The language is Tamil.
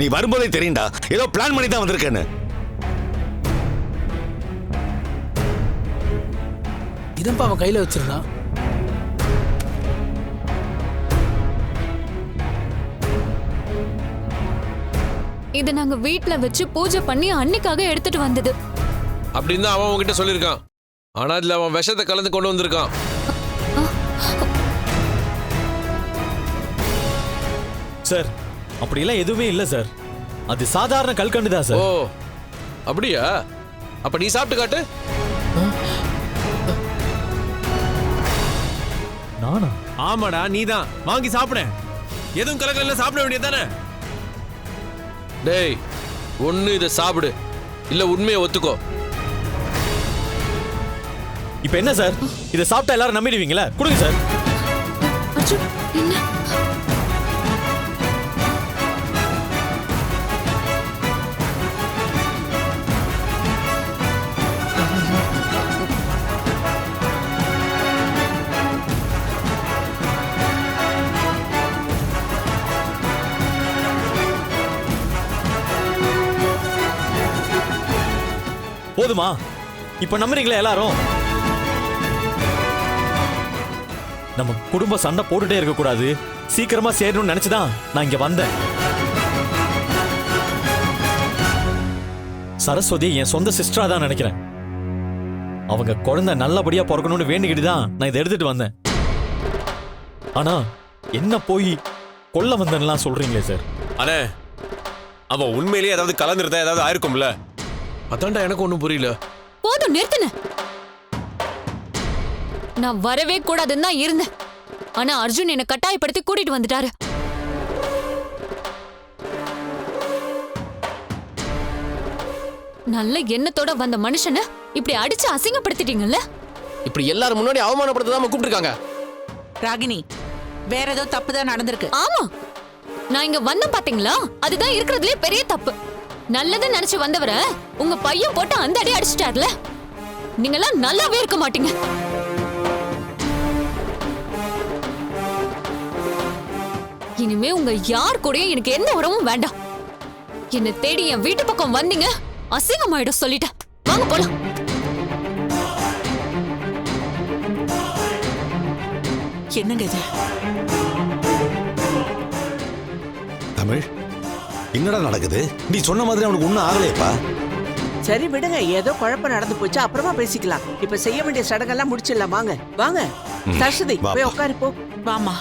நீ வரும்போதே தெரியும்டா. ஏதோ பிளான் பண்ணி தான் வந்திருக்கேன்னு. இதன்பா அவன் கையில வச்சிருந்தான் இது நாங்க வீட்ல வச்சு பூஜை பண்ணி அன்னைக்காக எடுத்துட்டு வந்தது. அப்படின்னு தான் அவன் உன்கிட்ட சொல்லியிருக்கான். ஆனா இதுல அவன் விஷத்தை கலந்து கொண்டு வந்திருக்கான். சார் அப்படியெல்லாம் எதுவுமே இல்லை சார் அது சாதாரண கல்கண்டு தான் ஓ சார் அப்படியா? அப்ப நீ சாப்பிட்டு காட்டு. நானா? ஆமாடா நீதான். வாங்கி சாப்பிட. எதுவும் கலக்கல சாப்பிட வேண்டியதானே டேய் ஒண்ணு இதை சாப்பிடு. இல்ல உண்மையை ஒத்துக்கோ. இப்போ என்ன சார் இதை சாப்பிட்டா எல்லாரும் நம்பிடுவீங்களா? கொடுங்க சார் என்ன? போதுமா? இப்போ நம்புறீங்களா எல்லாரும்? நம்ம குடும்ப சண்டை போட்டுட்டே இருக்க கூடாது சீக்கிரமா சேரணும்னு நினைச்சுதான் நான் இங்க வந்தேன். சரஸ்வதி என் சொந்த சிஸ்டரா தான் நினைக்கிறேன். அவங்க குழந்தை நல்லபடியா பிறக்கணும்னு வேண்டிக்கிட்டு தான் நான் இதை எடுத்துட்டு வந்தேன். ஆனா என்ன போய் கொல்ல வந்தேன்லாம் சொல்றீங்களே சார்? அண்ணே அவன் உண்மையிலேயே ஏதாவது கலந்துருந்தா ஏதாவது ஆயிருக்கும்ல? அதான்டா எனக்கு ஒண்ணும் புரியல. போதும் நிறுத்துன. நான் வரவே கூடாதுன்னு தான் இருந்தேன். ஆனா அர்ஜுன் என்னை கட்டாயப்படுத்தி கூட்டிட்டு வந்துட்டாரு. நல்ல எண்ணத்தோட வந்த மனுஷனை இப்படி அடிச்சு அசிங்கப்படுத்திட்டீங்கல்ல? இப்படி எல்லாரும் முன்னாடி அவமானப்படுத்த தான் கூப்பிட்டுருக்காங்க. ராகினி வேற ஏதோ தப்பு தான் நடந்திருக்கு. ஆமா. நான் இங்க வந்த பாத்தீங்களா? அதுதான் இருக்கிறதுலே பெரிய தப்பு. நல்லதை நினைச்சு வந்தவரை உங்க பையன் போட்டு அந்த அடி அடிச்சிட்டார்ல. நீங்கெல்லாம் நல்லாவே இருக்க மாட்டீங்க. இனிமே உங்க யார் கூடயும் எனக்கு எந்த உறவும் வேண்டாம். என்னை தேடி என் வீட்டு பக்கம் வந்தீங்க அசிங்கமாயிடும் சொல்லிட்டேன் வாங்க போலாம். என்னங்க இது? தமிழ்? என்னடா நடக்குது? நீ சொன்ன மாதிரி அவனுக்கு ஒன்றும் ஆகலையப்பா. சரி விடுங்க. ஏதோ குழப்பம் நடந்து போச்சு. அப்புறமா பேசிக்கலாம். இப்ப செய்ய வேண்டிய சடங்கெல்லாம் முடிச்சிடலாம். வாங்க. வாங்க. சரஸ்வதி. போய் உட்காரு போ. வாமா